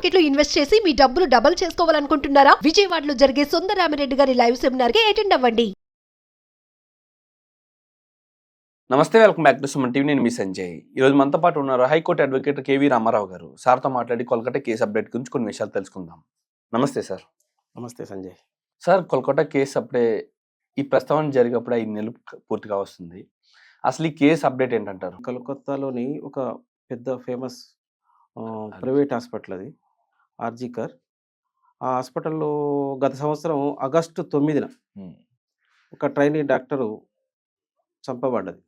మార్కెట్లో ఇన్వెస్ట్ చేసి మీ డబ్బులు డబుల్ చేసుకోవాలనుకుంటున్నారా? విజయవాడలో జరిగే సుందరామిరెడ్డి గారి లైవ్ సెమినార్కి అటెండ్ అవ్వండి. నమస్తే welcome back to Suman TV. నేను మీ సంజయ్. ఈ రోజు మనతో పాటు ఉన్నారు హైకోర్టు అడ్వకేట్ కేవీ రామారావు గారు. సార్తో మాట్లాడి కోల్కతా కేసు అప్డేట్ గురించి కొన్ని విషయాలు తెలుసుకుందాం. నమస్తే సార్. నమస్తే సంజయ్. సార్ కోల్కతా కేసు అప్పుడే ఈ ప్రస్తావన జరిగినప్పుడు ఐదు నెలలు పూర్తిగా వస్తుంది అసలు ఈ కేసు అప్డేట్ ఏంటంటారు? కలకత్తాలోని ఒక పెద్ద ఫేమస్ ప్రైవేట్ హాస్పిటల్ అది. ఆర్జీకర్ ఆ హాస్పిటల్లో గత సంవత్సరం ఆగస్టు తొమ్మిదిన ఒక ట్రైనీ డాక్టరు చంపబడ్డది.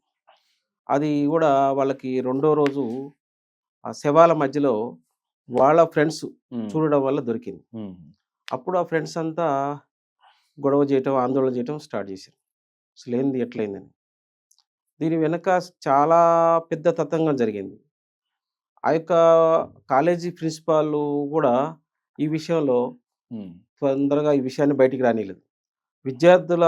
అది కూడా వాళ్ళకి రెండో రోజు ఆ శవాల మధ్యలో వాళ్ళ ఫ్రెండ్స్ చూడడం వల్ల దొరికింది. అప్పుడు ఆ ఫ్రెండ్స్ అంతా గొడవ చేయటం ఆందోళన చేయటం స్టార్ట్ చేశారు. అసలు ఏంది ఎట్లయిందని. దీని వెనక చాలా పెద్ద తతంగం జరిగింది. ఆ యొక్క కాలేజీ ప్రిన్సిపాల్ కూడా ఈ విషయంలో తొందరగా ఈ విషయాన్ని బయటికి రానిలేదు విద్యార్థుల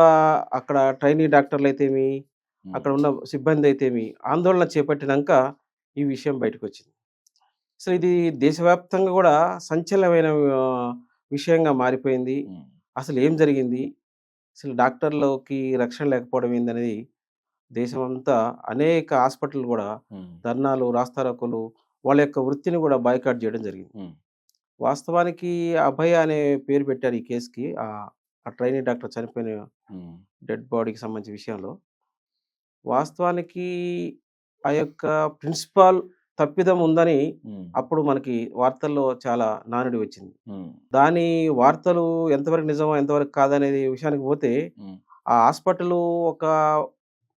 అక్కడ ట్రైనీ డాక్టర్లు అయితేమి అక్కడ ఉన్న సిబ్బంది అయితేమి ఆందోళన చేపట్టినాక ఈ విషయం బయటకు వచ్చింది సో ఇది దేశవ్యాప్తంగా కూడా సంచలనమైన విషయంగా మారిపోయింది. అసలు ఏం జరిగింది? అసలు డాక్టర్లకి రక్షణ లేకపోవడం ఏందనేది దేశమంతా అనేక హాస్పిటల్ కూడా ధర్నాలు రాస్తారోకలు వాళ్ళ యొక్క వృత్తిని కూడా బాయ్కాట్ చేయడం జరిగింది. వాస్తవానికి అభయ అనే పేరు పెట్టారు ఈ కేసుకి. ఆ ఆ ట్రైనీ డాక్టర్ చనిపోయిన డెడ్ బాడీకి సంబంధించిన విషయంలో. వాస్తవానికి ఆ యొక్క ప్రిన్సిపాల్ తప్పిదం ఉందని అప్పుడు మనకి వార్తల్లో చాలా నానుడి వచ్చింది. దాని వార్తలు ఎంతవరకు నిజమో ఎంతవరకు కాదనేది విషయానికి పోతే ఆ హాస్పిటల్ ఒక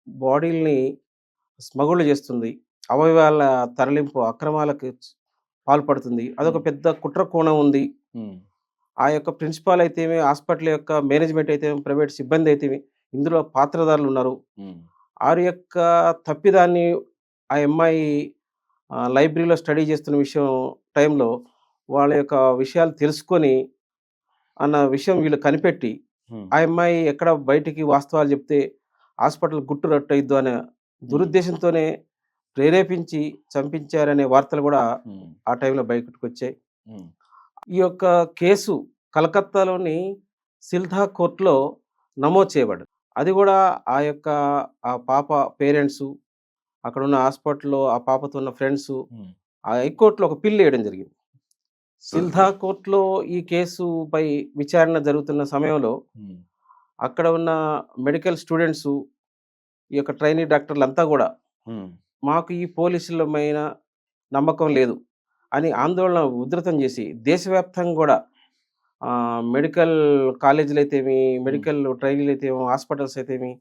బాడీల్ని స్మగుళ్ళు చేస్తుంది. అవయవాల తరలింపు అక్రమాలకు పాల్పడుతుంది. అదొక పెద్ద కుట్ర కోణం ఉంది. ఆ యొక్క ప్రిన్సిపాల్ అయితేమి హాస్పిటల్ యొక్క మేనేజ్మెంట్ అయితే ప్రైవేట్ సిబ్బంది అయితేమి ఇందులో పాత్రదారులు ఉన్నారు. వారి యొక్క తప్పిదాన్ని ఆ అమ్మాయి లైబ్రరీలో స్టడీ చేస్తున్న విషయం టైంలో వాళ్ళ యొక్క విషయాలు తెలుసుకొని అన్న విషయం వీళ్ళు కనిపెట్టి ఆ అమ్మాయి ఎక్కడ బయటికి వాస్తవాలు చెప్తే హాస్పిటల్ గుట్టు రట్టయిద్దు అనే దురుద్దేశంతోనే ప్రేరేపించి చంపించారనే వార్తలు కూడా ఆ టైంలో బయటకు వచ్చాయి ఈ యొక్క కేసు కలకత్తాలోని సిల్ధా కోర్టులో నమోదు చేయబడ్డది. అది కూడా ఆ యొక్క ఆ పాప పేరెంట్స్ అక్కడ ఉన్న హాస్పిటల్లో ఆ పాపతో ఉన్న ఫ్రెండ్స్ ఆ హైకోర్టులో ఒక పిల్లు వేయడం జరిగింది. సిల్ధా కోర్టులో ఈ కేసుపై విచారణ జరుగుతున్న సమయంలో అక్కడ ఉన్న మెడికల్ స్టూడెంట్స్ ఈ యొక్క ట్రైనీ డాక్టర్లు అంతా కూడా మాకు ఈ పోలీసులమైన నమ్మకం లేదు అని ఆందోళన ఉధృతం చేసి దేశవ్యాప్తంగా కూడా మెడికల్ కాలేజీలు అయితేమి మెడికల్ ట్రైనీలు అయితేమి హాస్పిటల్స్ అయితేమి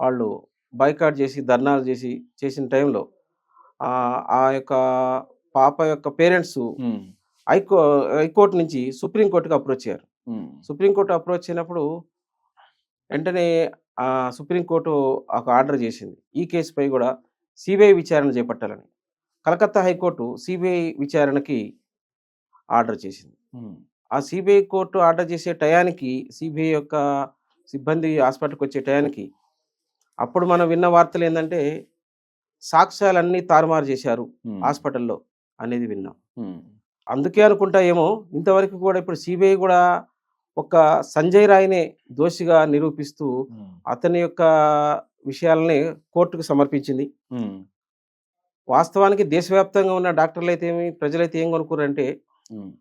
వాళ్ళు బైకాట్ చేసి ధర్నాలు చేసి చేసిన టైంలో ఆ యొక్క పాప యొక్క పేరెంట్స్ హైకో హైకోర్టు నుంచి సుప్రీంకోర్టుకి అప్రోచ్ అయ్యారు. సుప్రీంకోర్టు అప్రోచ్ అయినప్పుడు వెంటనే ఆ సుప్రీంకోర్టు ఒక ఆర్డర్ చేసింది. ఈ కేసుపై కూడా సిబిఐ విచారణ చేపట్టాలని. కలకత్తా హైకోర్టు సిబిఐ విచారణకి ఆర్డర్ చేసింది. ఆ సిబిఐ కోర్టు ఆర్డర్ చేసే టయానికి సిబిఐ యొక్క సిబ్బంది హాస్పిటల్కి వచ్చే టయానికి అప్పుడు మనం విన్న వార్తలు ఏంటంటే సాక్ష్యాలన్నీ తారుమారు చేశారు హాస్పిటల్లో అనేది విన్నాం. అందుకే అనుకుంటా ఏమో ఇంతవరకు కూడా ఇప్పుడు సిబిఐ కూడా ఒక సంజయ్ రాయ్నే దోషిగా నిరూపిస్తూ అతని యొక్క విషయాలని కోర్టుకు సమర్పించింది. వాస్తవానికి దేశవ్యాప్తంగా ఉన్న డాక్టర్లు అయితే ఏమి ప్రజలైతే ఏం కొనుక్కోరంటే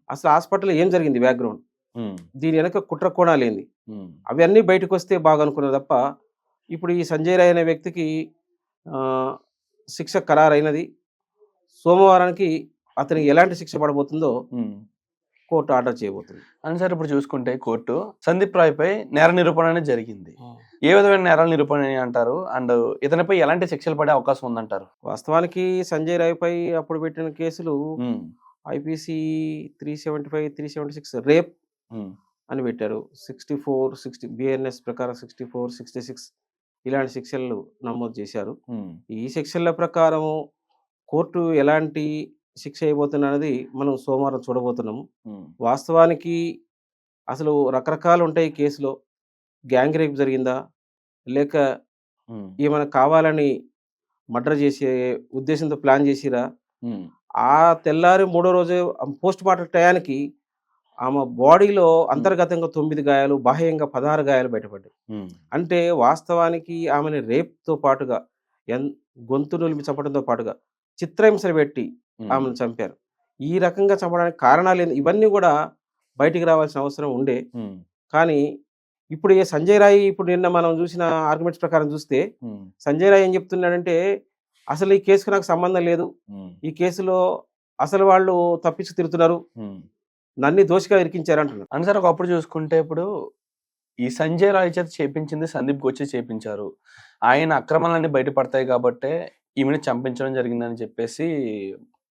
అసలు హాస్పిటల్లో ఏం జరిగింది బ్యాక్గ్రౌండ్? దీని వెనక కుట్ర కోణాలు ఏంది అవన్నీ బయటకు వస్తే బాగా అనుకున్నారు తప్ప ఇప్పుడు ఈ సంజయ్ రాయ్ అనే వ్యక్తికి ఆ, శిక్ష ఖరారైనది. సోమవారానికి అతనికి ఎలాంటి శిక్ష పడబోతుందో. కోర్టు ఆర్డర్ చేయబోతుంది. అని సార్ ఇప్పుడు చూసుకుంటే కోర్టు సందీప్ రాయ్ పై నేర నిరూపణ అనేది జరిగింది. ఏ విధమైన నేరాల నిరూపణ అంటారు? అండ్ ఇతనిపై ఎలాంటి శిక్షలు పడే అవకాశం ఉందంటారు? వాస్తవానికి సంజయ్ రాయ్ పై అప్పుడు పెట్టిన కేసులు IPC three seventy five three seventy six rape అని పెట్టారు. సిక్స్టీ ఫోర్ సిక్స్టీ బిఎన్ఎస్ ప్రకారం సిక్స్టీ ఫోర్ సిక్స్టీ సిక్స్ ఇలాంటి శిక్షలు నమోదు చేశారు. ఈ శిక్షల ప్రకారం కోర్టు ఎలాంటి శిక్ష అయిపోతుంది అనేది మనం సోమవారం చూడబోతున్నాము వాస్తవానికి అసలు రకరకాలు ఉంటాయి ఈ కేసులో. గ్యాంగ్ రేప్ జరిగిందా? లేక ఏమైనా కావాలని మర్డర్ చేసే ఉద్దేశంతో ప్లాన్ చేసిరా? ఆ తెల్లారి మూడో రోజు పోస్ట్ మార్టం టయానికి ఆమె బాడీలో అంతర్గతంగా తొమ్మిది గాయాలు బాహ్యంగా పదహారు గాయాలు బయటపడ్డాయి. అంటే వాస్తవానికి ఆమెని రేప్తో పాటుగా ఎన్ గొంతు నులిమి చంపడంతో పాటుగా చిత్రహింసలు పెట్టి ఆమెను చంపారు. ఈ రకంగా చంపడానికి కారణాలు? ఇవన్నీ కూడా బయటికి రావాల్సిన అవసరం ఉండే. కానీ ఇప్పుడు ఏ సంజయ్ రాయ్ ఇప్పుడు నిన్న మనం చూసిన ఆర్గ్యుమెంట్స్ ప్రకారం చూస్తే సంజయ్ రాయ్ ఏం చెప్తున్నాడంటే అసలు ఈ కేసుకు నాకు సంబంధం లేదు. ఈ కేసులో అసలు వాళ్ళు తప్పించి తిరుగుతున్నారు. నన్ను దోషిగా ఇరికించారు అంటున్నారు అని సార్ ఒకప్పుడు చూసుకుంటే ఇప్పుడు ఈ సంజయ్ రాయ్ చేత చేపించింది సందీప్ గోచి చేపించారు. ఆయన అక్రమాలన్నీ బయటపడతాయి కాబట్టే ఈమెను చంపించడం జరిగిందని చెప్పేసి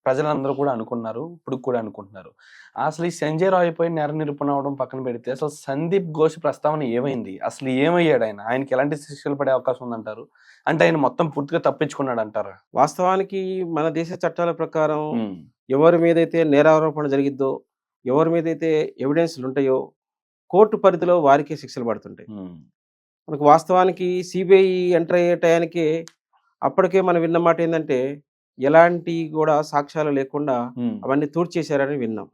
ప్రజలందరూ కూడా అనుకున్నారు ఇప్పుడు కూడా అనుకుంటున్నారు. అసలు ఈ సంజయ్ రాయ్ పై నేర నిరూపణ అవడం పక్కన పెడితే అసలు సందీప్ ఘోష్ ప్రస్తావన ఏమైంది? అసలు ఏమయ్యాడు ఆయన? ఆయనకి ఎలాంటి శిక్షలు పడే అవకాశం ఉందంటారు? అంటే ఆయన మొత్తం పూర్తిగా తప్పించుకున్నాడు అంటారా? వాస్తవానికి మన దేశ చట్టాల ప్రకారం ఎవరి మీదైతే నేరారోపణ జరిగిద్దో ఎవరి మీదైతే ఎవిడెన్స్లు ఉంటాయో కోర్టు పరిధిలో వారికే శిక్షలు పడుతుంటాయి. మనకు వాస్తవానికి సిబిఐ ఎంటర్ అయ్యే టయానికి అప్పటికే మనం విన్న మాట ఏంటంటే ఎలాంటి కూడా సాక్ష్యాలు లేకుండా అవన్నీ తూడ్చేశారని విన్నాం.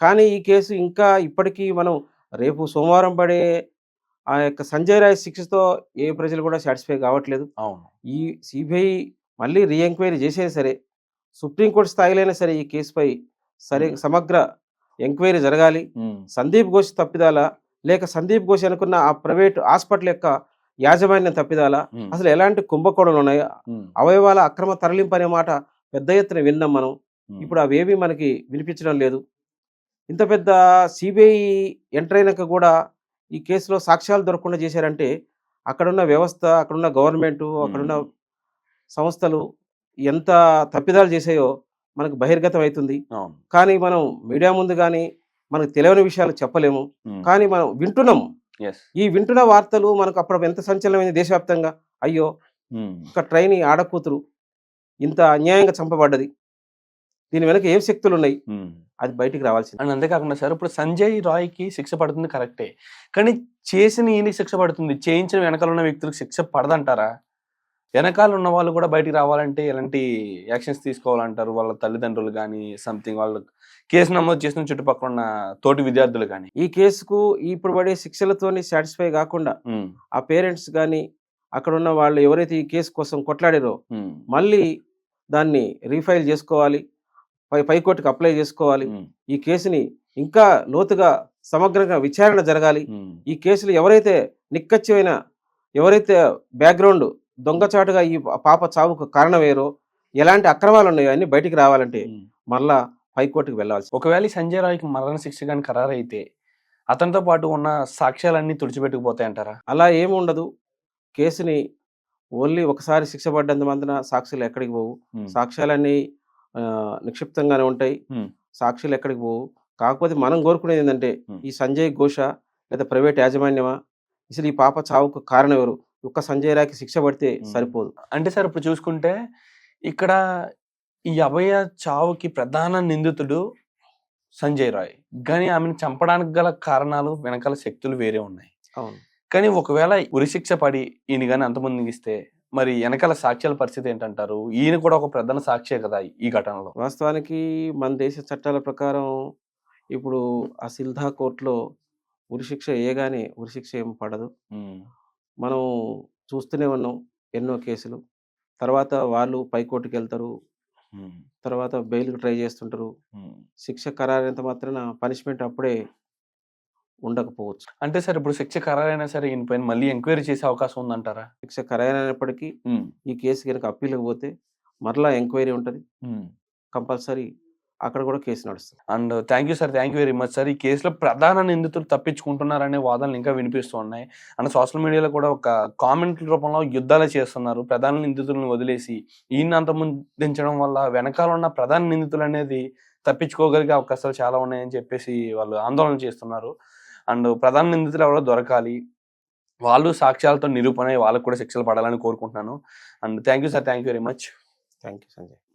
కానీ ఈ కేసు ఇంకా ఇప్పటికీ మనం రేపు సోమవారం పడే ఆ యొక్క సంజయ్ రాయ్ శిక్షతో ఏ ప్రజలు కూడా సాటిస్ఫై కావట్లేదు. అవును. ఈ సిబిఐ మళ్ళీ రీఎంక్వైరీ చేసేది సరే సుప్రీంకోర్టు స్థాయిలైనా సరే ఈ కేసుపై సరే సమగ్ర ఎంక్వైరీ జరగాలి. సందీప్ ఘోష్ తప్పిదాలా లేక సందీప్ ఘోష్ అనుకున్న ఆ ప్రైవేట్ హాస్పిటల్ యొక్క యాజమాన్యం తప్పిదాలా అసలు ఎలాంటి కుంభకోణాలు ఉన్నాయా అవయవాల అక్రమ తరలింపు అనే మాట పెద్ద ఎత్తున విన్నాం మనం. ఇప్పుడు అవేవి మనకి వినిపించడం లేదు. ఇంత పెద్ద సిబిఐ ఎంటర్ అయినాక కూడా ఈ కేసులో సాక్ష్యాలు దొరకకుండా చేశారంటే అక్కడున్న వ్యవస్థ అక్కడున్న గవర్నమెంట్ అక్కడున్న సంస్థలు ఎంత తప్పిదాలు చేసాయో మనకు బహిర్గతం అవుతుంది. కానీ మనం మీడియా ముందు కానీ మనకు తెలియని విషయాలు చెప్పలేము. కానీ మనం వింటున్నాం. ఈ వింటున్న వార్తలు మనకు అప్పుడు ఎంత సంచలనమైంది దేశవ్యాప్తంగా? అయ్యో! ఒక ట్రైన్ ఆడకూతురు ఇంత అన్యాయంగా చంపబడ్డది. దీని వెనక ఏం శక్తులు ఉన్నాయి. అది బయటికి రావాల్సింది. అండ్ అంతేకాకుండా సార్ ఇప్పుడు సంజయ్ రాయ్కి శిక్ష పడుతుంది కరెక్టే. కానీ చేసిన ఈయనకి శిక్ష పడుతుంది. చేయించిన వెనకాల ఉన్న వ్యక్తులకు శిక్ష పడదంటారా? వెనకాల ఉన్న వాళ్ళు కూడా బయటికి రావాలంటే ఎలాంటి యాక్షన్స్ తీసుకోవాలంటారు? వాళ్ళ తల్లిదండ్రులు కానీ సంథింగ్ వాళ్ళు కేసు నమోదు చేసిన చుట్టుపక్కల ఉన్న తోటి విద్యార్థులు కానీ? ఈ కేసుకు ఇప్పుడు పడే శిక్షలతోని సాటిస్ఫై కాకుండా ఆ పేరెంట్స్ కానీ అక్కడ ఉన్న వాళ్ళు ఎవరైతే ఈ కేసు కోసం కొట్లాడారో మళ్ళీ దాన్ని రీఫైల్ చేసుకోవాలి. పై పైకోర్టుకు అప్లై చేసుకోవాలి. ఈ కేసుని ఇంకా లోతుగా సమగ్రంగా విచారణ జరగాలి. ఈ కేసులు ఎవరైతే నిక్కచ్చమైన ఎవరైతే బ్యాక్గ్రౌండ్ దొంగచాటుగా ఈ పాప చావుకు కారణమయ్యారో ఎలాంటి అక్రమాలు ఉన్నాయో అన్ని బయటికి రావాలంటే మళ్ళా హైకోర్టుకు వెళ్ళాల్సి ఒకవేళ సంజయ్ రాయ్కి మరణ శిక్ష కానీ ఖరారు అయితే అతనితో పాటు ఉన్న సాక్ష్యాలన్నీ తుడిచిపెట్టుకుపోతాయంటారా? అలా ఏమి ఉండదు. కేసుని ఓన్లీ ఒకసారి శిక్ష పడ్డంత మందిన సాక్షులు ఎక్కడికి పోవు. సాక్ష్యాలన్నీ నిక్షిప్తంగానే ఉంటాయి. సాక్షులు ఎక్కడికి పోవు. కాకపోతే మనం కోరుకునేది ఏంటంటే. ఈ సంజయ్ ఘోష లేదా ప్రైవేట్ యాజమాన్యమా? అసలు ఈ పాప చావుకు కారణం ఎవరు? ఒక్క సంజయ్ రాయ్కి శిక్ష పడితే. సరిపోదు. అంటే సార్ ఇప్పుడు చూసుకుంటే ఇక్కడ ఈ అభయ చావుకి ప్రధాన నిందితుడు సంజయ్ రాయ్. కానీ ఆమెను చంపడానికి గల కారణాలు వెనకాల శక్తులు వేరే ఉన్నాయి. అవును. కానీ ఒకవేళ ఉరిశిక్ష పడి ఈయన కానీ అంతమందికి ఇస్తే మరి వెనకాల సాక్ష్యాల పరిస్థితి ఏంటంటారు? ఈయన కూడా ఒక ప్రధాన సాక్షే కదా ఈ ఘటనలో. వాస్తవానికి మన దేశ చట్టాల ప్రకారం ఇప్పుడు ఆ సిల్ధా కోర్టులో ఉరిశిక్ష ఏగానే ఉరిశిక్ష ఏం పడదు. మనం చూస్తూనే ఉన్నాం ఎన్నో కేసులు. తర్వాత వాళ్ళు పైకోర్టుకి వెళ్తారు తర్వాత బెయిల్కి ట్రై చేస్తుంటారు. శిక్ష ఖరారైనంత మాత్రాన పనిష్మెంట్ అప్పుడే ఉండకపోవచ్చు. అంటే సార్ ఇప్పుడు శిక్ష ఖరారైనా సరే ఈయన పైన మళ్ళీ ఎంక్వైరీ చేసే అవకాశం ఉందంటారా? శిక్ష ఖరారైనప్పటికీ ఈ కేసు కనుక అప్పీల్కి పోతే మరలా ఎంక్వైరీ ఉంటుంది. కంపల్సరీ అక్కడ కూడా కేసు నడుస్తుంది. And thank you sir thank you very much sir. ఈ కేసులో ప్రధాన నిందితులు తప్పించుకుంటున్నారనే వాదనలు ఇంకా వినిపిస్తూ ఉన్నాయి. అండ్ సోషల్ మీడియాలో కూడా ఒక కామెంట్ రూపంలో యుద్ధాలే చేస్తున్నారు. ప్రధాన నిందితులను వదిలేసి ఈయన అంతమొందించడం వల్ల వెనకాల ఉన్న ప్రధాన నిందితులు అనేది తప్పించుకోగలిగే అవకాశాలు చాలా ఉన్నాయని చెప్పేసి వాళ్ళు ఆందోళన చేస్తున్నారు. అండ్ ప్రధాన నిందితులు ఎవరో దొరకాలి. వాళ్ళు సాక్ష్యాలతో నిరూపణ వాళ్ళకు కూడా శిక్షలు పడాలని కోరుకుంటున్నాను. And thank you sir thank you very much. Thank you Sanjay.